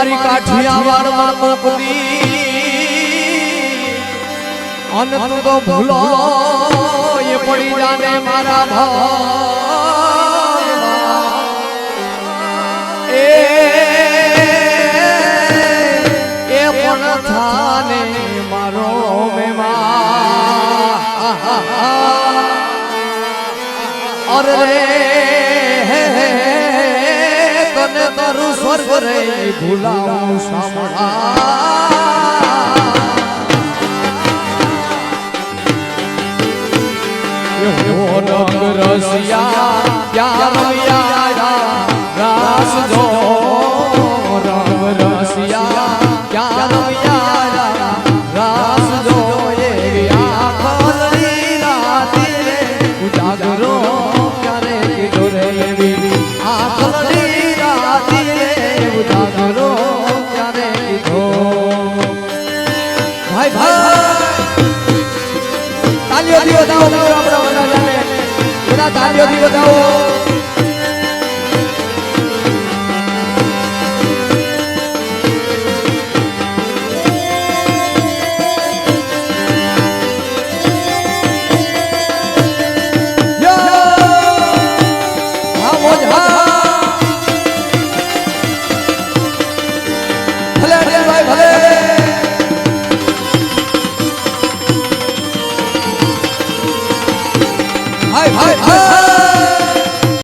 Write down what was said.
મારી કાઠિયાવાડમાં મોકલી અન તું ભૂલો એ પડી જાને મારા એ એ પણ થાને મારો મેમાં અરે તારું સ્વર્ગ રે ભૂલાવું સાંભળા. રસિયા. તાલીઓથી વધાવો મિત્રો આપણા બધા જાણે બધા તાલીઓથી વધાવો 嗨嗨嗨。